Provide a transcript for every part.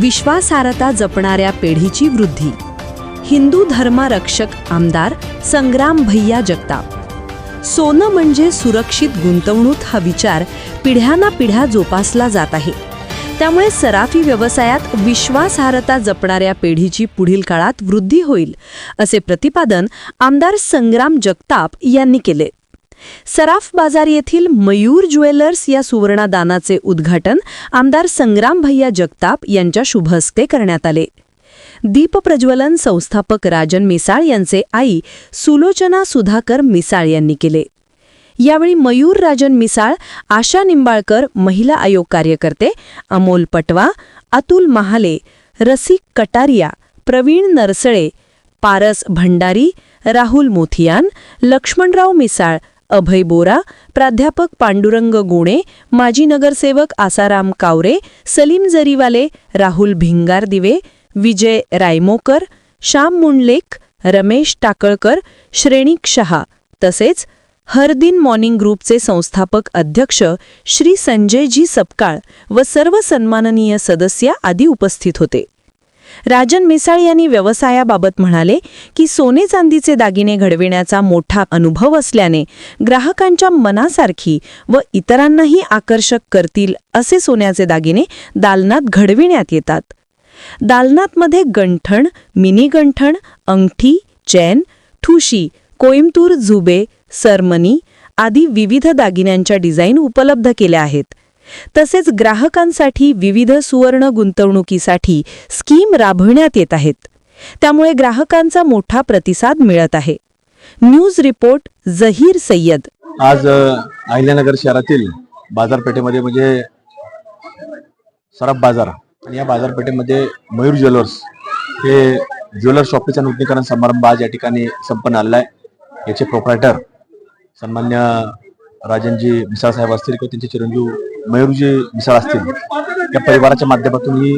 विश्वासार्हता जपणाऱ्या पेढीची वृद्धी. हिंदू धर्मरक्षक आमदार संग्राम भैया जगताप. सोनं म्हणजे सुरक्षित गुंतवणूक हा विचार पिढ्यांना पिढ्या जोपासला जात आहे. त्यामुळे सराफी व्यवसायात विश्वासार्हता जपणाऱ्या पेढीची पुढील काळात वृद्धी होईल असे प्रतिपादन आमदार संग्राम जगताप यांनी केले सराफ बाजार येथील मयूर ज्वेलर्स या सुवर्णादानाचे उद्घाटन आमदार संग्राम भैया जगताप यांच्या शुभहस्ते करण्यात आले. दीपप्रज्वलन संस्थापक राजन मिसाळ यांचे आई सुलोचना सुधाकर मिसाळ यांनी केले. यावेळी मयूर राजन मिसाळ आशा निंबाळकर महिला आयोग कार्यकर्ते अमोल पटवा अतुल महाले रसिक कटारिया प्रवीण नरसळे पारस भंडारी राहुल मोथियान लक्ष्मणराव मिसाळ अभय बोरा प्राध्यापक पांडुरंग गोणे माजी नगरसेवक आसाराम कावरे सलीम जरीवाले राहुल भिंगार दिवे विजय रायमोकर श्याम मुंडलेक रमेश टाकळकर श्रेणिक शहा. तसेच हरदिन मॉर्निंग ग्रुपचे संस्थापक अध्यक्ष श्री संजयजी सपकाळ व सर्व सन्माननीय सदस्य आदी उपस्थित होते. राजन मिसाळ यांनी व्यवसायाबाबत म्हणाले की सोने चांदीचे दागिने घडविण्याचा मोठा अनुभव असल्याने ग्राहकांच्या मनासारखी व इतरांनाही आकर्षक करतील असे सोन्याचे दागिने दालनात घडविण्यात येतात. दालनातमध्ये गंठण मिनी गंठण अंगठी चैन ठुशी कोईमतूर झुबे सरमनी आदी विविध दागिन्यांच्या डिझाईन उपलब्ध केल्या आहेत. तसेच ग्राहकांसाठी विविध सुवर्ण गुंतवणुकीसाठी स्कीम राबविण्यात येत आहेत. त्यामुळे ग्राहकांचा मोठा प्रतिसाद मिळत आहे. News report Zaheer Sayyad. आज अहिल्यानगर शहरातील बाजारपेठेमध्ये म्हणजे सराफ बाजार आणि या बाजारपेठेमध्ये मयूर ज्वेलर्स हे ज्वेलर शॉपीचा नूतनीकरण समारंभ आज या ठिकाणी संपन्न आलेला आहे. याचे प्रोप्रायटर सन्मान्य राजनजी मिसाळ साहेब असतील किंवा त्यांचे चिरंजीव मयूरजी मिसाळ असतील या परिवाराच्या माध्यमातून ही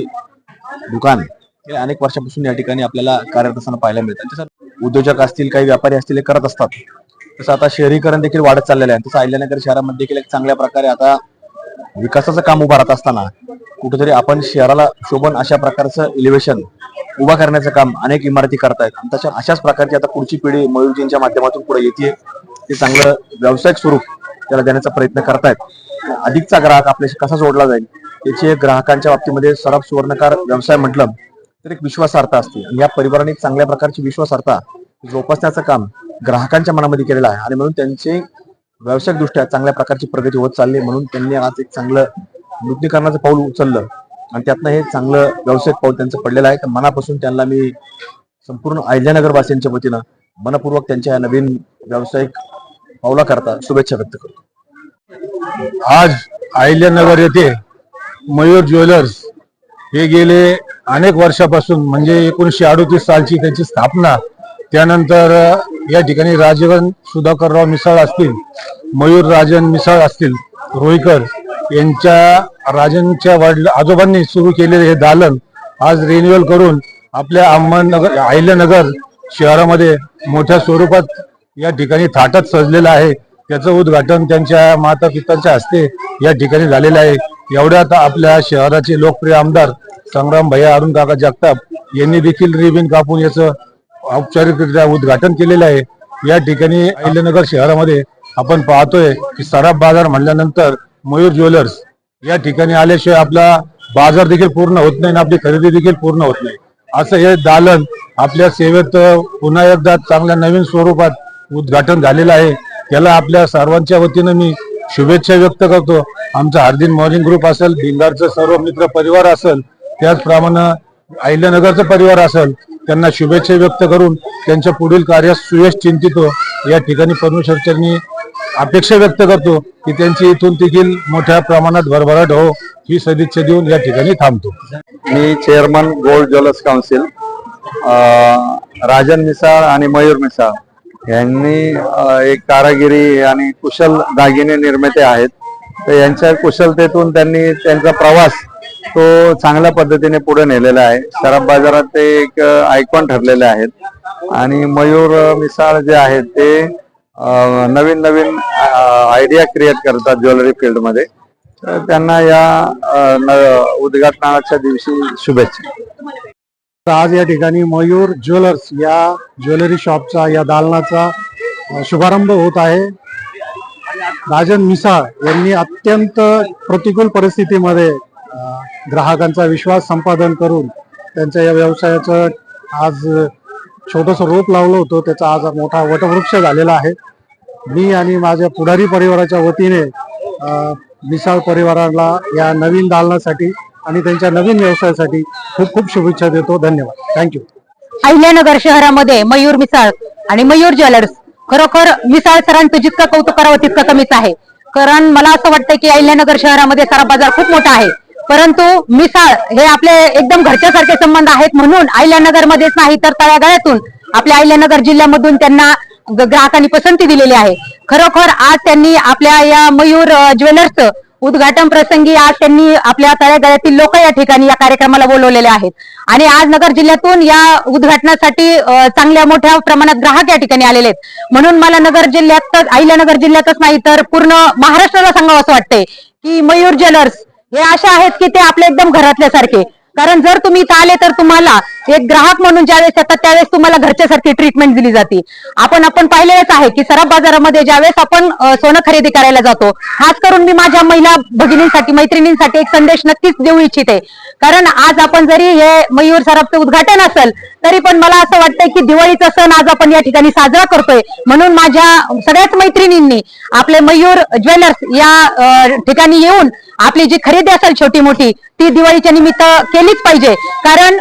दुकान हे अनेक वर्षापासून या ठिकाणी आपल्याला कार्यरत असताना पाहायला मिळतं. तसं उद्योजक असतील काही व्यापारी असतील हे करत असतात. तसं आता शहरीकरण देखील वाढत चाललेलं आहे. तसं अहिल्यानगर शहरामध्ये देखील एक चांगल्या प्रकारे आता विकासाचं काम उभं राहत असताना कुठेतरी आपण शहराला शोभन अशा प्रकारचं इलिव्हेशन उभा करण्याचं काम अनेक इमारती करतायत. आणि तशा अशाच प्रकारची आता पुढची पिढी मयूरजींच्या माध्यमातून पुढे येते ते चांगलं व्यावसायिक स्वरूप त्याला देण्याचा प्रयत्न करतायत. अधिकचा ग्राहक आपल्याशी कसा जोडला जाईल याची ग्राहकांच्या बाबतीमध्ये सराफ सुवर्णकार व्यवसाय म्हटलं तर एक विश्वासार्हता असते. आणि या परिवाराने एक चांगल्या प्रकारची विश्वासार्हता जोपासण्याचं काम ग्राहकांच्या मनामध्ये केलेलं आहे. आणि म्हणून त्यांचे व्यावसायिक दृष्ट्या चांगल्या प्रकारची प्रगती होत चालली म्हणून त्यांनी आज एक चांगलं नूतनीकरणाचं पाऊल उचललं. आणि त्यातनं हे चांगलं व्यावसायिक पाऊल त्यांचं पडलेलं आहे. तर मनापासून त्यांना मी संपूर्ण अहिल्यानगरवासियांच्या वतीनं मनपूर्वक त्यांच्या या नवीन व्यावसायिक पावलाकरता शुभेच्छा व्यक्त करतो. आज अहिल्यानगर येथे मयूर ज्वेलर्स हे गेले अनेक वर्षापासून म्हणजे एकोणीसशे अडोतीस सालची त्यांची स्थापना. त्यानंतर या ठिकाणी राजगण सुधाकरराव मिसाळ असतील मयूर राजन मिसाळ असतील रोईकर यांच्या राजनच्या वडील आजोबांनी सुरू केलेले हे दालन आज रिन्युअल करून आपल्या अहमदनगर अहिल्यानगर शहरामध्ये मोठ्या स्वरूपात या ठिकाणी थाटात सजलेलं आहे. त्याचं उद्घाटन त्यांच्या माता पितांच्या हस्ते या ठिकाणी झालेलं आहे. एवढ्यात आपल्या शहराचे लोकप्रिय आमदार संग्राम भैया अरुण काका जगताप यांनी देखील रिबिन कापून याचं औपचारिकरित्या उद्घाटन केलेलं आहे. या ठिकाणी अहिल्यानगर शहरामध्ये आपण पाहतोय की सराफ बाजार म्हणल्यानंतर मयूर ज्वेलर्स या ठिकाणी आल्याशिवाय आपला बाजार देखील पूर्ण होत नाही आणि आपली खरेदी देखील पूर्ण होत नाही. असं हे दालन आपल्या सेवेत पुन्हा एकदा चांगल्या नवीन स्वरूपात उद्घाटन झालेलं आहे. त्याला आपल्या सर्वांच्या वतीनं मी शुभेच्छा व्यक्त करतो. आमचा हार्दिन मॉर्निंग ग्रुप असेल भिंगारचं सर्व मित्र परिवार असेल त्याचप्रमाणे अहिल्यानगरचा परिवार असेल त्यांना शुभेच्छा व्यक्त करून त्यांच्या पुढील कार्यास सुयश चिंतितो हो. या ठिकाणी परमेश्वरच्यांनी अपेक्षा व्यक्त करतो की त्यांची इथून देखील मोठ्या प्रमाणात भरभराट हो. ही सदिच्छा देऊन या ठिकाणी थांबतो. मी chairman gold jewellers council Rajan Misal आणि मयूर मिसाळ. यांनी एक कारागिरी आणि कुशल दागिने निर्माते आहेत. तर यांच्या कुशलतेतून त्यांनी त्यांचा प्रवास तो चांगल्या पद्धतीने पुढे नेलेला आहे. शराब बाजारात ते एक आयकॉन ठरलेले आहेत. आणि मयूर मिसाळ जे आहेत ते नवीन नवीन आयडिया क्रिएट करतात ज्वेलरी फील्डमध्ये तर त्यांना या न- उद्घाटनाच्या दिवशी शुभेच्छा. आज या ठिकाणी मयूर ज्वेलर्स या ज्वेलरी शॉपचा या दालनाचा शुभारंभ होत आहे. राजन मिसाळ यांनी अत्यंत प्रतिकूल परिस्थितीमध्ये ग्राहकांचा विश्वास संपादन करून त्यांच्या या व्यवसायाचं आज छोटस रोप लावलं होतं. त्याचा आज मोठा वटवृक्ष झालेला आहे. मी आणि माझ्या पुढारी परिवाराच्या वतीने मिसाळ परिवाराला या नवीन दालनासाठी आणि त्यांच्या नवीन व्यवसायासाठी खूप खूप शुभेच्छा देतो. धन्यवाद. थँक्यू अहिल्यानगर शहरामध्ये मयूर मिसाळ आणि मयूर ज्वेलर्स. खरोखर मिसाळ सरांचं जितकं कौतुक करावं तितकं कमीच आहे. कारण मला असं वाटतं की अहिल्यानगर शहरामध्ये सारा बाजार खूप मोठा आहे. परंतु मिसाळ हे आपले एकदम घरच्यासारखे संबंध आहेत म्हणून अहिल्यानगरमध्येच नाही तर तळागाळ्यातून आपल्या अहिल्यानगर जिल्ह्यामधून त्यांना ग्राहकांनी पसंती दिलेली आहे. खरोखर आज त्यांनी आपल्या या मयूर ज्वेलर्सचं उद्घाटन प्रसंगी आज त्यांनी आपल्या तळागाळातील लोक या ठिकाणी या कार्यक्रमाला बोलवलेले आहेत. आणि आज नगर जिल्ह्यातून या उद्घाटनासाठी चांगल्या मोठ्या प्रमाणात ग्राहक या ठिकाणी आलेले आहेत. म्हणून मला नगर जिल्ह्यात अहिल्यानगर जिल्ह्यातच नाही तर पूर्ण महाराष्ट्राला सांगावं असं वाटतंय की मयूर ज्वेलर्स हे असे आहेत की ते आपले एकदम घरातल्यासारखे. कारण जर तुम्ही इथं आले तर तुम्हाला एक ग्राहक म्हणून ज्यावेळेस येतात त्यावेळेस तुम्हाला घरच्यासारखी ट्रीटमेंट दिली जाते. आपण आपण पाहिलेलंच आहे की सराफ बाजारामध्ये ज्यावेळेस आपण सोनं खरेदी करायला जातो खास करून मी माझ्या महिला भगिनींसाठी मैत्रिणींसाठी एक संदेश नक्कीच देऊ इच्छिते. कारण आज आपण जरी हे मयूर सराफचं उद्घाटन असेल तरी पण मला असं वाटतंय की दिवाळीचा सण आज आपण या ठिकाणी साजरा करतोय. म्हणून माझ्या सगळ्याच मैत्रिणींनी आपले मयूर ज्वेलर्स या ठिकाणी येऊन आपली जी खरेदी असेल छोटी मोठी ती दिवाळीच्या निमित्त केलीच पाहिजे. कारण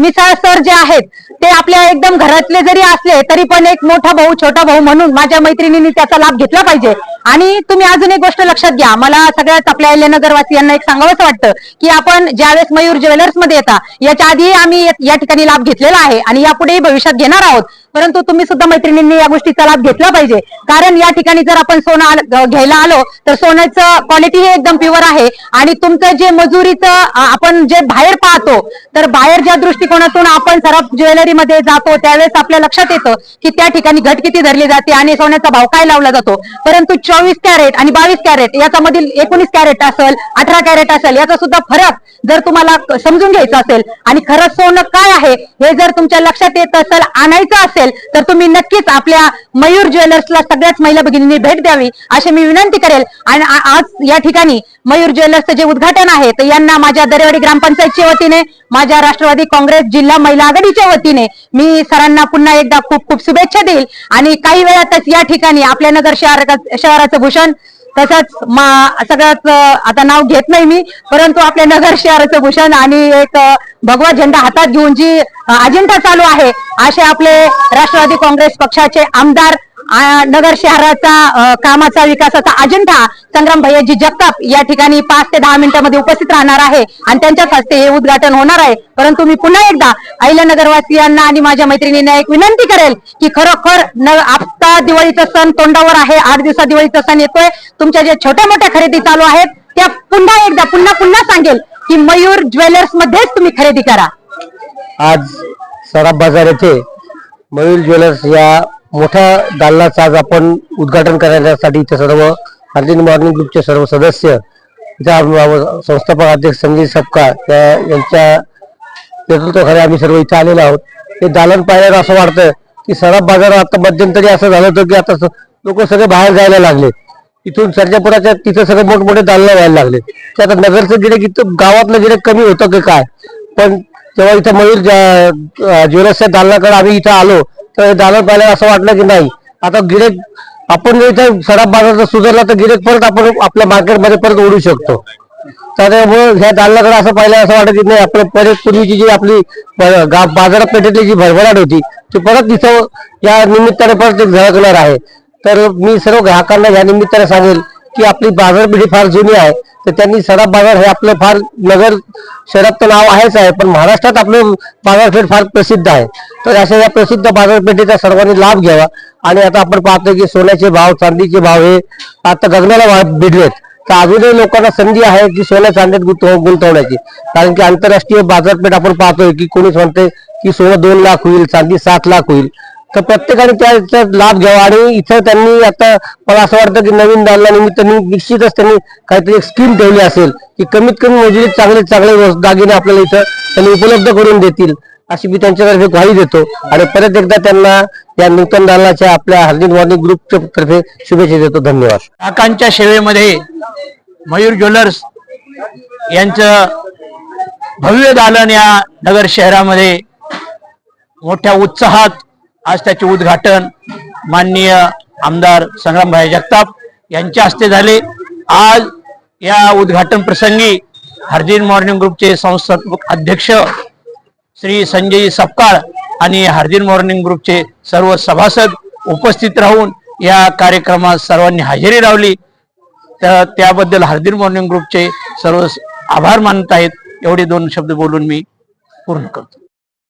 मिसाळ सर जे आहेत ते आपल्या एकदम घरातले जरी असले तरी पण एक मोठा भाऊ छोटा भाऊ म्हणून माझ्या मैत्रिणींनी त्याचा लाभ घेतला पाहिजे. आणि तुम्ही अजून एक गोष्ट लक्षात घ्या. मला सगळ्याच आपल्या नगरवासियांना एक सांगावंसं वाटतं की आपण ज्यावेळेस मयूर ज्वेलर्समध्ये येता याच्या आधी आम्ही या- या ठिकाणी लाभ घेतलेला आहे. आणि यापुढेही भविष्यात घेणार आहोत. परंतु तुम्ही सुद्धा मैत्रिणींनी या गोष्टीचा लाभ घेतला पाहिजे. कारण या ठिकाणी जर आपण सोनं घ्यायला आलो तर सोन्याचं क्वालिटी हे एकदम प्युअर आहे. आणि तुमचं जे मजुरीचं आपण जे बाहेर पाहतो तर बाहेर ज्या दृष्टिकोनातून आपण सराफ ज्वेलरीमध्ये जातो त्यावेळेस आपल्या लक्षात येतं की त्या ठिकाणी घट किती धरली जाते आणि सोन्याचा भाव काय लावला जातो. परंतु चोवीस कॅरेट आणि बावीस कॅरेट याच्यामधील एकोणीस कॅरेट असेल अठरा कॅरेट असेल याचा सुद्धा फरक जर तुम्हाला समजून घ्यायचा असेल आणि खरं सोनं काय आहे हे जर तुमच्या लक्षात येत असेल आणायचं असेल तर तुम्ही नक्कीच आपल्या मयूर ज्वेलर्सला सगळ्याच महिला भगिनींनी भेट द्यावी अशी मी विनंती करेल. आणि आज या ठिकाणी मयूर ज्वेलर्सचं जे उद्घाटन आहे तर यांना माझ्या दरेवाडी ग्रामपंचायतच्या वतीने माझ्या राष्ट्रवादी काँग्रेस जिल्हा महिला आघाडीच्या वतीने मी सरांना पुन्हा एकदा खूप खूप शुभेच्छा देईल. आणि काही वेळातच या ठिकाणी आपल्या नगर शहर शहराचं भूषण तसंच मा- सगळ्यात आता नाव घेत नाही मी परंतु आपल्या नगर शहराचं भूषण आणि एक भगवा झेंडा हातात घेऊन जी अजिंठा चालू आहे असे आपले राष्ट्रवादी काँग्रेस पक्षाचे आमदार नगर शहराचा कामाचा विकासाचा अजिंठा संग्राम भैयाजी जगताप या ठिकाणी पाच ते दहा मिनिटांमध्ये उपस्थित राहणार आहे. आणि त्यांच्याच हस्ते हे उद्घाटन होणार आहे. परंतु मी पुन्हा एकदा अहिल्यानगरवासियांना आणि माझ्या मैत्रिणींना एक विनंती करेल की खरोखर न आता दिवाळीचा सण तोंडावर आहे. आठ दिवसात दिवाळीचा सण येतोय. तुमच्या ज्या छोट्या मोठ्या खरेदी चालू आहेत त्या पुन्हा एकदा पुन्हा पुन्हा सांगेल की मयूर ज्वेलर्स मध्येच तुम्ही खरेदी करा. आज सराफ बाजार येथे मयूर ज्वेलर्स या मोठ्या दालनाचं आज आपण उद्घाटन करण्यासाठी इथे सर्व हार्दिन मॉर्निंग ग्रुपचे सर्व सदस्य इथे संस्थापक अध्यक्ष संजय सपकाळ यांच्या नेतृत्वाखाली आम्ही सर्व इथे आलेलो आहोत. हे दालन पाहिल्यावर असं वाटतं की सराफ बाजार आता मध्यंतरी असं झालं होतं की आता लोक सगळे बाहेर जायला लागले. इथून सर्जापुराच्या तिथं सगळे मोठमोठे दालनं व्हायला लागले. ते आता नगरचं गिरेक इथं गावातलं गिरेक कमी होतं की काय? पण तेव्हा इथं मयूर ज्या- ज्वेलर्सच्या दालनाकडे आम्ही इथं आलो तर हे पाहिलं असं वाटलं की नाही. आता गिरेक आपण जर इथं सराफ बाजार जर सुधारला तर गिरेक परत आपण आपल्या मार्केटमध्ये परत ओढू शकतो. त्यामुळे ह्या दालनाकडे असं पाहिलं असं वाटत की नाही आपलं परत पूर्वीची जी आपली गा- बाजारपेठेतली जी भरभराट होती ती परत तिथं या निमित्ताने परत एक झळकणार आहे. तर मी सर्व ग्राहकांना या निमित्ताने सांगेल की आपली बाजारपेठी फार जुनी आहे. तर त्यांनी सराफ बाजार हे आपलं फार नगर शहरात तर नाव आहेच आहे पण महाराष्ट्रात आपलं बाजारपेठ फार प्रसिद्ध आहे. तर अशा या प्रसिद्ध बाजारपेठेचा सर्वांनी लाभ घ्यावा. आणि आता आपण पाहतो की सोन्याचे भाव चांदीचे भाव हे आता गगनाला वा- भिडलेत. तर अजूनही लोकांना संधी आहे की सोन्या चांदीत गुंतव गुंतवण्याची. कारण की आंतरराष्ट्रीय बाजारपेठ आपण पाहतोय की कोणीच म्हणते की सोनं दोन लाख होईल चांदी सात लाख होईल. तर प्रत्येकाने त्याचा लाभ घ्यावा. आणि इथं त्यांनी आता मला असं वाटतं की नवीन दालनानिमित्त निश्चितच त्यांनी काहीतरी एक स्कीम ठेवली असेल की कमीत कमी मजुरीत चांगले चांगले दागिने आपल्याला इथं त्यांनी उपलब्ध करून देतील अशी मी त्यांच्यातर्फे ग्वाही देतो. आणि परत एकदा त्यांना या नूतन दालनाच्या आपल्या हर्दिन वॉर्निंग ग्रुपच्या तर्फे शुभेच्छा देतो. धन्यवाद. काकांच्या सेवेमध्ये मयूर ज्वेलर्स यांचं भव्य दालन या नगर शहरामध्ये मोठ्या उत्साहात आज त्याचे उद्घाटन माननीय आमदार संग्रामभाई जगताप यांच्या हस्ते झाले. आज या उद्घाटन प्रसंगी हरदिन मॉर्निंग ग्रुपचे संस्थापक अध्यक्ष श्री संजय सपकाळ आणि हरदिन मॉर्निंग ग्रुपचे सर्व सभासद उपस्थित राहून या कार्यक्रमात सर्वांनी हजेरी लावली. तर त्याबद्दल हरदिन मॉर्निंग ग्रुपचे सर्व आभार मानत आहेत. एवढे दोन शब्द बोलून मी पूर्ण करतो.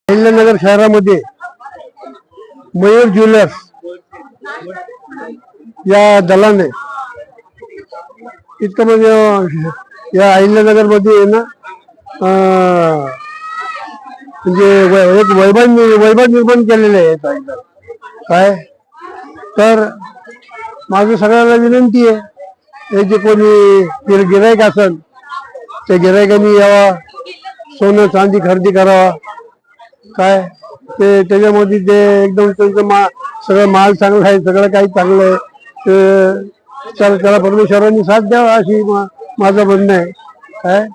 अहिल्यानगर शहरामध्ये मयूर ज्वेलर्स या दलाने. इतकं म्हणजे या अहिल्यानगरमध्ये आहे ना म्हणजे एक वैभव वैभव निर्माण केलेले आहे काय? तर माझी सगळ्यांना विनंती आहे हे जे कोणी गिरायक असेल त्या गिरायकांनी यावा सोनं चांदी खरेदी करावा. काय? ते त्याच्यामध्ये ते एकदम त्यांचं मा सगळं माल चांगला आहे सगळं काही चांगलं आहे ते त्याला त्याला परमेश्वरांनी साथ द्यावा अशी मा- माझं म्हणणं आहे. काय?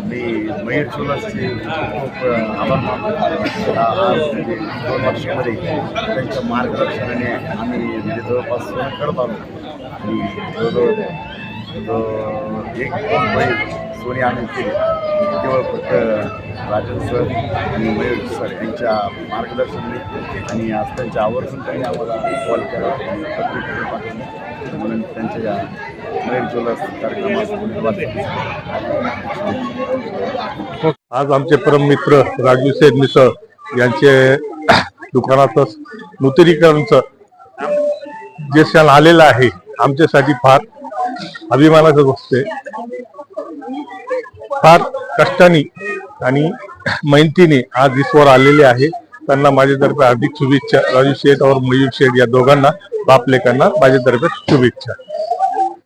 मी मयूर चुलासचे खूप आभार मानतो. आज म्हणजे दोन वर्षामध्ये त्यांच्या मार्गदर्शनाने आम्ही म्हणजे जवळपास करत आलो. आणि जवळजवळ अं, एक दोन बैल सोने आणि केवळ फक्त राजन सर आणि मयूर सर यांच्या मार्गदर्शनाने आणि आज त्यांच्या आवर्जून त्यांनी आम्हाला कॉल केला आणि पत्रिकेतून पाठवलं. म्हणून त्यांच्या या मयूर ज्वेलर्स कार्यक्रमात आज आमचे परममित्र राजू सेठ मिसळ यांचे दुकानाचं नूतनीकरणचं जे क्षण आलेलं आहे आमच्यासाठी फार अभिमानाचं गोष्ट आहे. फार कष्टाने आणि मेहनतीने आज ईश्वर आलेले आहे. त्यांना माझ्यातर्फे हार्दिक शुभेच्छा. राजू शेठ और मयूर शेठ या दोघांना बापलेकांना माझ्यातर्फे शुभेच्छा.